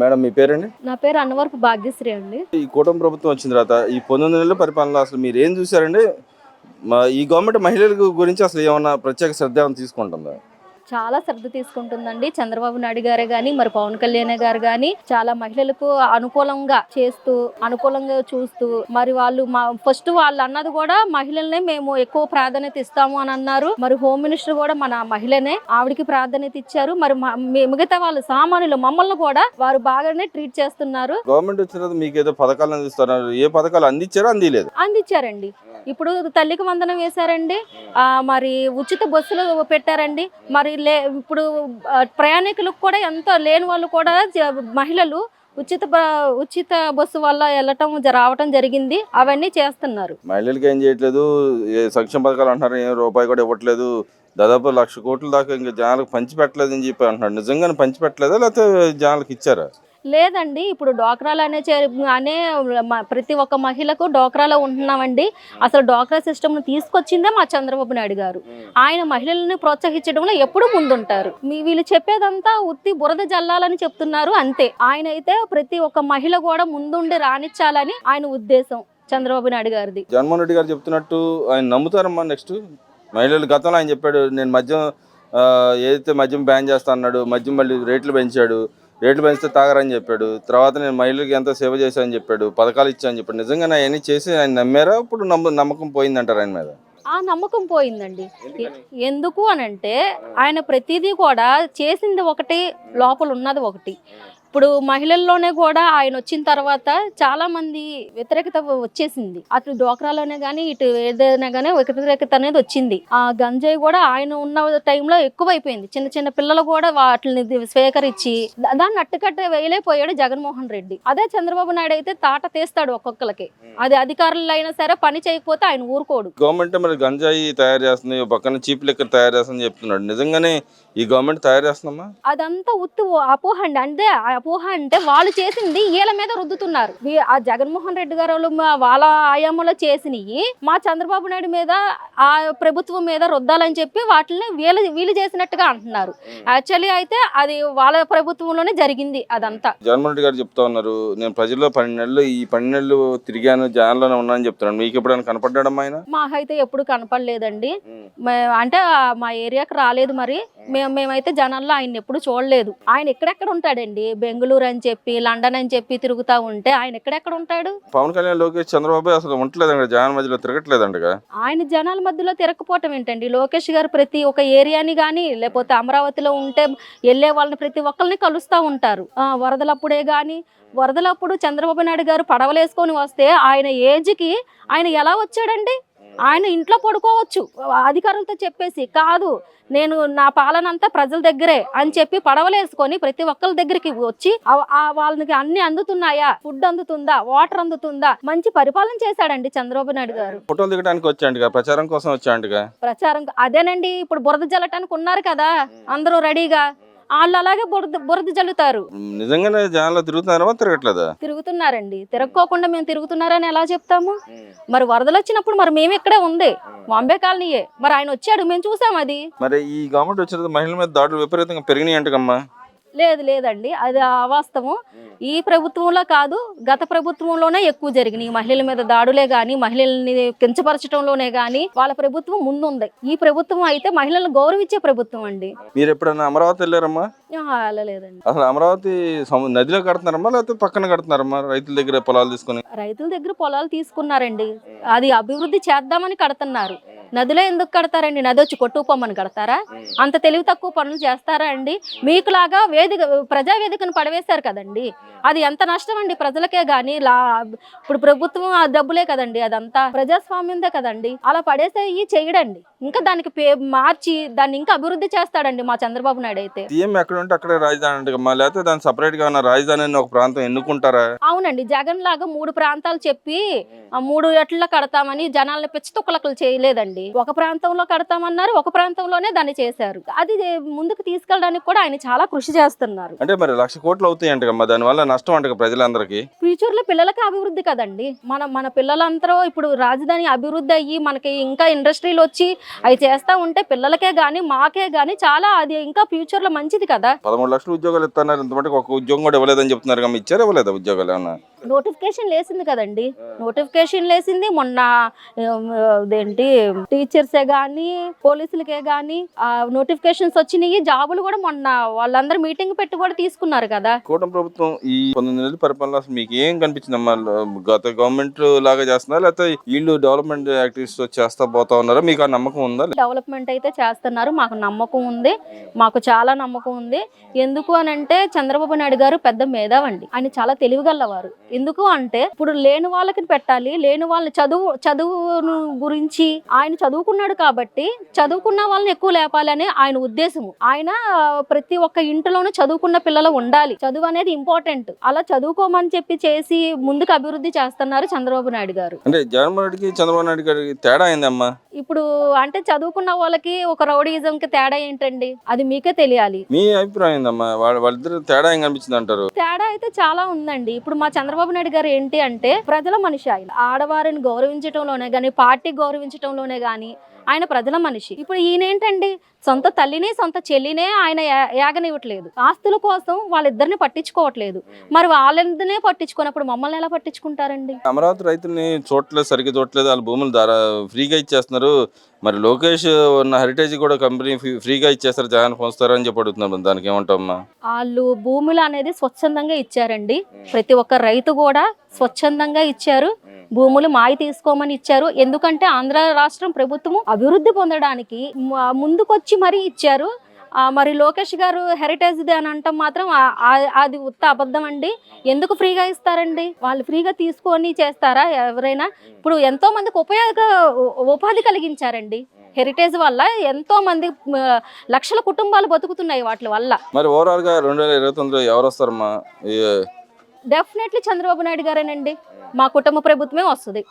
Madam మీ పేరండి? నా పేరు అన్నవరపు భాగ్యశ్రీ అండి. ఈ కూటమి ప్రభుత్వం వచ్చిన తర్వాత ఈ పంతొమ్మిది నెలల పరిపాలనలో అసలు మీరు ఏం చూసారండి మా ఈ గవర్నమెంట్ మహిళల గురించి అసలు ఏమన్నా ప్రత్యేక శ్రద్ధ ఏమైనా తీసుకుంటుందా? చాలా శ్రద్ధ తీసుకుంటుందండి. చంద్రబాబు నాయుడు గారే గాని మరి పవన్ కళ్యాణ్ గారు గాని చాలా మహిళలకు అనుకూలంగా చేస్తూ అనుకూలంగా చూస్తూ మరి వాళ్ళు మా ఫస్ట్ వాళ్ళు అన్నది కూడా మహిళల్నే మేము ఎక్కువ ప్రాధాన్యత ఇస్తాము అని అన్నారు. మరి హోమ్ మినిస్టర్ కూడా మన మహిళనే ఆవిడకి ప్రాధాన్యత ఇచ్చారు. మరి మిగతా వాళ్ళు సామాన్యులు మమ్మల్ని కూడా వారు బాగానే ట్రీట్ చేస్తున్నారు. గవర్నమెంట్ వచ్చిన తర్వాత మీకు ఏదో పథకాలు అందిస్తున్నారు. ఏ పథకాలు అందించారో అందిలేదు. అందించారండి. ఇప్పుడు తల్లికి వందనం వేశారండి. మరి ఉచిత బస్సులు పెట్టారండి. మరి లే ఇప్పుడు ప్రయాణికులకు కూడా ఎంతో లేని వాళ్ళు కూడా జ- మహిళలు ఉచిత బ- ఉచిత బస్సు వల్ల వెళ్ళటం రావటం జరిగింది. అవన్నీ చేస్తున్నారు. మహిళలకి ఏం చేయట్లేదు. సంక్షేమ పథకాలు అంటున్నారు. ఏం రూపాయి కూడా ఇవ్వట్లేదు. దాదాపు లక్ష కోట్ల దాకా ఇంకా జనాలకు పంచిపెట్టలేదు అని చెప్పి అంటున్నారు. నిజంగానే పంచి పెట్టలేదా లేకపోతే జనాలకు ఇచ్చారా? లేదండి ఇప్పుడు డోక్రాలు అనే చే- అనే ప్రతి ఒక్క మహిళకు డోక్రాలో ఉంటున్నామండి. అసలు డోక్రా సిస్టమ్ను తీసుకొచ్చిందే మా చంద్రబాబు నాయుడు గారు. ఆయన మహిళల్ని ప్రోత్సహించడంలో ఎప్పుడు ముందుంటారు. మీ వీళ్ళు చెప్పేదంతా ఉత్తి బురద జల్లాలని చెప్తున్నారు అంతే. ఆయన అయితే ప్రతి ఒక్క మహిళ కూడా ముందుండి రాణించాలని ఆయన ఉద్దేశం చంద్రబాబు నాయుడు గారిది. జగన్మోహన్ రెడ్డి గారు చెప్తున్నట్టు ఆయన నమ్ముతారమ్మా నెక్స్ట్. మహిళలు గతంలో ఆయన చెప్పాడు నేను మద్యం ఏదైతే మద్యం బ్యాన్ చేస్తా అన్నాడు మద్యం మళ్ళీ రేట్లు పెంచాడు రేట్లు పెంచితే తాగరని చెప్పాడు. తర్వాత నేను మహిళలకు ఎంతో సేవ చేశానని చెప్పాడు. పథకాలు ఇచ్చానని చెప్పాడు. నిజంగానే అవన్నీ చేసి ఆయన నమ్మారా? ఇప్పుడు నమ్మ నమ్మకం పోయిందంటారు ఆయన మీద? ఆ నమ్మకం పోయిందండి. ఎందుకు అని అంటే ఆయన ప్రతిదీ కూడా చేసింది ఒకటి లోపల ఉన్నది ఒకటి. ఇప్పుడు మహిళల్లోనే కూడా ఆయన వచ్చిన తర్వాత చాలా మంది వ్యతిరేకత వచ్చేసింది. అటు డోక్రాలోనే కానీ ఇటు ఏదైనా కానీ వ్యతిరేకత అనేది వచ్చింది. ఆ గంజాయి కూడా ఆయన ఉన్న టైంలో ఎక్కువైపోయింది. చిన్న చిన్న పిల్లలు కూడా వాటిని స్వీకరించి దాన్ని అట్టుకట్ట వేయలేకపోయాడు జగన్మోహన్ రెడ్డి. అదే చంద్రబాబు నాయుడు అయితే తాట తీస్తాడు ఒక్కొక్కరికి అది అధికారులు అయినా సరే పని చేయకపోతే ఆయన ఊరుకోడు. గవర్నమెంట్ మరి గంజాయి తయారు చేస్తుంది పక్కన చీప్ లెక్కర్ తయారు చేస్తుందని చెప్తున్నాడు. నిజంగానే ఈ గవర్నమెంట్ తయారు చేస్తుందమ్మా? అదంతా ఉత్తు అపోహ అండి. అంటే అపోహ అంటే వాళ్ళు చేసింది వీళ్ళ మీద రుద్దుతున్నారు. ఆ జగన్మోహన్ రెడ్డి గారు వాళ్ళు ఆయామంలో చేసినవి మా చంద్రబాబు నాయుడు మీద ఆ ప్రభుత్వం మీద రుద్దాలని చెప్పి వాటిని వీళ్ళు వీళ్ళు చేసినట్టుగా అంటున్నారు. యాక్చువల్లీ అయితే అది వాళ్ళ ప్రభుత్వంలోనే జరిగింది అదంతా. జగన్మోహన్ రెడ్డి గారు చెప్తా ఉన్నారు నేను ప్రజల్లో పన్నెండు నెలలు ఈ పన్నెండు నెలలు తిరిగాను జనాల్లోనే ఉన్నానని చెప్తున్నాను మీకు ఎప్పుడైనా కనపడ్డాడమ్మా ఆయన? మాకైతే ఎప్పుడు కనపడలేదండి. అంటే మా ఏరియాకి రాలేదు మరి. మేము మేమైతే జనాల్లో ఆయన ఎప్పుడు చూడలేదు. ఆయన ఎక్కడెక్కడ ఉంటాడండి? బెంగళూరు అని చెప్పి లండన్ అని చెప్పి తిరుగుతా ఉంటే ఆయన ఎక్కడెక్కడ ఉంటాడు? పవన్ కళ్యాణ్ లోకేష్ చంద్రబాబు అసలు ఉండలేదండి జనాల మధ్యలో తిరగట్లేదండగా ఆయన జనాల మధ్యలో తిరగకపోవటం ఏంటండి? లోకేష్ గారు ప్రతి ఒక్క ఏరియాని కానీ లేకపోతే అమరావతిలో ఉంటే వెళ్ళే వాళ్ళని ప్రతి ఒక్కరిని కలుస్తూ ఉంటారు. ఆ, వరదలప్పుడే కానీ వరదలప్పుడు చంద్రబాబు నాయుడు గారు పడవలేసుకొని వస్తే ఆయన ఏజ్కి ఆయన ఎలా వచ్చాడండి? ఆయన ఇంట్లో పడుకోవచ్చు. అధికారులతో చెప్పేసి కాదు నేను నా పాలన అంతా ప్రజల దగ్గరే అని చెప్పి పడవలేసుకొని ప్రతి ఒక్కరి దగ్గరికి వచ్చి వాళ్ళకి అన్ని అందుతున్నాయా? ఫుడ్ అందుతుందా? వాటర్ అందుతుందా? మంచి పరిపాలన చేశాడండి చంద్రబాబు నాయుడు గారు. ఫోటోలు దిగడానికి వచ్చాండుగా ప్రచారం కోసం వచ్చాండుగా ప్రచారం అదేనండి ఇప్పుడు బురద జల్లటానికి ఉన్నారు కదా అందరూ రెడీగా. వాళ్ళు అలాగే బురద బురద జల్లుతారు. నిజంగానే జనాల్లో తిరుగుతున్నారా తిరగట్లేదా? తిరుగుతున్నారండి. తిరగకోకుండా మేము తిరుగుతున్నారని ఎలా చెప్తాము? మరి వరదలు వచ్చినప్పుడు మరి మేము ఇక్కడే ఉంది బాంబే కాలనీయే. మరి ఆయన వచ్చాడు మేము చూసాం అది. మరి ఈ గవర్నమెంట్ వచ్చిన మహిళల మీద దాడులు విపరీతంగా పెరిగినాయి అంటకమ్మా లేదు లేదండి. అది అవాస్తవం. ఈ ప్రభుత్వంలో కాదు గత ప్రభుత్వంలోనే ఎక్కువ జరిగినాయి. మహిళల మీద దాడులే కానీ మహిళల్ని కించపరచడంలోనే కానీ వాళ్ళ ప్రభుత్వం ముందుంది. ఈ ప్రభుత్వం అయితే మహిళలను గౌరవించే ప్రభుత్వం అండి. మీరు ఎప్పుడైనా అమరావతి వెళ్ళారమ్మా? వెళ్ళలేదండి. అసలు అమరావతి నదిలో కడుతున్నారమ్మా లేకపోతే పక్కన కడుతున్నారమ్మా రైతుల దగ్గర పొలాలు తీసుకొని? రైతుల దగ్గర పొలాలు తీసుకున్నారండి. అది అభివృద్ధి చేద్దామని కడుతున్నారు. నదిలో ఎందుకు కడతారండి? నది వచ్చి కొట్టుకుపోమని కడతారా? అంత తెలివి తక్కువ పనులు చేస్తారా అండి? మీకులాగా వేదిక ప్రజా వేదికను పడవేశారు కదండి. అది ఎంత నష్టం అండి ప్రజలకే గాని? లా ఇప్పుడు ప్రభుత్వం ఆ డబ్బులే కదండి అదంతా. ప్రజాస్వామ్యందే కదండి. అలా పడేసేయి చేయడండి ఇంకా దానికి పే మార్చి దాన్ని ఇంకా అభివృద్ధి చేస్తాడండి మా చంద్రబాబు నాయుడు అయితే. సీఎం ఎక్కడ ఉంటే అక్కడే రాజధాని లేకపోతే దాని సపరేట్గా ఉన్న రాజధాని ఒక ప్రాంతం ఎన్నుకుంటారా? అవునండి జగన్ లాగా మూడు ప్రాంతాలు చెప్పి ఆ మూడు ఎట్ల కడతామని జనాల్ని పిచ్చి తుక్కలకలు చేయలేదండి. ఒక ప్రాంతంలో కడతామన్నారు ఒక ప్రాంతంలోనే దాన్ని చేశారు. అది ముందుకు తీసుకెళ్ళడానికి కూడా ఆయన చాలా కృషి చేస్తున్నారు. అంటే మరి లక్ష కోట్లు అవుతాయి అంటకమ్మా దానివల్ల నష్టం అంటక ప్రజలందరికీ? ఫ్యూచర్లో పిల్లలకి అభివృద్ధి కదండి. మన మన పిల్లలందరూ ఇప్పుడు రాజధాని అభివృద్ధి అయ్యి మనకి ఇంకా ఇండస్ట్రీలు వచ్చి అవి చేస్తా ఉంటే పిల్లలకే గానీ మాకే గానీ చాలా అది ఇంకా ఫ్యూచర్లో మంచిది కదా. పదమూడు లక్షలు ఉద్యోగాలు ఇస్తున్నారు ఇంతమంటే ఒక ఉద్యోగం కూడా ఇవ్వలేదని చెప్తున్నారు కదా ఇచ్చారు ఇవ్వలేదు ఉద్యోగాలు ఏమన్నా? నోటిఫికేషన్ లేసింది కదండి. నోటిఫికేషన్ లేసింది. మొన్న అదేంటి టీచర్సే కానీ పోలీసులకే కానీ నోటిఫికేషన్స్ వచ్చినాయి. జాబులు కూడా మొన్న వాళ్ళందరూ మీటింగ్ పెట్టి కూడా తీసుకున్నారు కదా. కూటమి ప్రభుత్వం ఈ పంతొమ్మిది నెలల పరిపాలన అసలు మీకు ఏం కనిపించిందమ్మా? గత గవర్నమెంట్ లాగా చేస్తున్నారా? లేకపోతే వీళ్ళు డెవలప్మెంట్ యాక్టివిటీస్ చేస్తా పోతా ఉన్నారా? మీకు ఆ నమ్మకం ఉందా? డెవలప్మెంట్ అయితే చేస్తున్నారు. మాకు నమ్మకం ఉంది. మాకు చాలా నమ్మకం ఉంది. ఎందుకు అని అంటే చంద్రబాబు నాయుడు గారు పెద్ద మేధావండి. ఆయన చాలా తెలివిగలవారు. ఎందుకు అంటే ఇప్పుడు లేని వాళ్ళకి పెట్టాలి లేని వాళ్ళని చదువు చదువును గురించి ఆయన చదువుకున్నాడు కాబట్టి చదువుకున్న వాళ్ళని ఎక్కువ లేపాలని ఆయన ఉద్దేశము. ఆయన ప్రతి ఒక్క ఇంటిలోనూ చదువుకున్న పిల్లలు ఉండాలి. చదువు అనేది ఇంపార్టెంట్. అలా చదువుకోమని చెప్పి చేసి ముందుకు అభివృద్ధి చేస్తున్నారు చంద్రబాబు నాయుడు గారు. అంటే జగన్మోహన్ రెడ్డికి చంద్రబాబు నాయుడు గారికి తేడా అయిందమ్మా ఇప్పుడు అంటే చదువుకున్న వాళ్ళకి ఒక రౌడీయిజం కి తేడా ఏంటండి? అది మీకే తెలియాలి. మీ అభిప్రాయం ఏందమ్మా? వాళ్ళ వాళ్ళిద్దరు తేడా ఏం కనిపించింది అంటారు తేడా అయితే చాలా ఉందండి. ఇప్పుడు మా చంద్రబాబు నాయుడు గారు ఏంటి అంటే ప్రజల మనిషి ఆయన. ఆడవారిని గౌరవించడంలోనే కానీ పార్టీ గౌరవించడంలోనే కానీ ఆయన ప్రజల మనిషి. ఇప్పుడు ఈయన ఏంటండి సొంత తల్లిని సొంత చెల్లినే ఆయన యాగనివ్వట్లేదు. ఆస్తుల కోసం వాళ్ళిద్దరిని పట్టించుకోవట్లేదు. మరి వాళ్ళిద్దరినే పట్టించుకున్నప్పుడు మమ్మల్ని ఎలా పట్టించుకుంటారండి? అమరావతి రైతుల్ని చూడట్లేదు సరిగ్గా చూడట్లేదు. వాళ్ళ భూములు ధార ఫ్రీగా ఇచ్చేస్తున్నారు. మరి లోకేష్ ఉన్న హెరిటేజ్ కూడా కంపెనీ ఫ్రీ- ఫ్రీగా ఇచ్చేస్తారు జగన్ పొందుతారు అని చెప్పి అడుగుతున్నారు. దానికి ఏమంటావమ్మా? వాళ్ళు భూములు అనేది స్వచ్ఛందంగా ఇచ్చారండి. ప్రతి ఒక్క రైతు కూడా స్వచ్ఛందంగా ఇచ్చారు. భూములు మాయి తీసుకోమని ఇచ్చారు. ఎందుకంటే ఆంధ్ర రాష్ట్రం ప్రభుత్వం అభివృద్ధి పొందడానికి ముందుకొచ్చి మరీ ఇచ్చారు. మరి లోకేష్ గారు హెరిటేజ్ అని అంటాం మాత్రం అది ఉత్త అబద్ధం అండి. ఎందుకు ఫ్రీగా ఇస్తారండి? వాళ్ళు ఫ్రీగా తీసుకొని చేస్తారా ఎవరైనా? ఇప్పుడు ఎంతో మందికి ఉపయోగ ఉపాధి కలిగించారండి. హెరిటేజ్ వల్ల ఎంతో మంది లక్షల కుటుంబాలు బతుకుతున్నాయి వాటి వల్ల. మరి ఓవరాల్గా రెండు వేల ఇరవై తొమ్మిదిలో ఎవరు వస్తారమ్మా డెఫినెట్లీ చంద్రబాబు నాయుడు గారేనండి. మా కుటుంబ ప్రభుత్వమే వస్తుంది.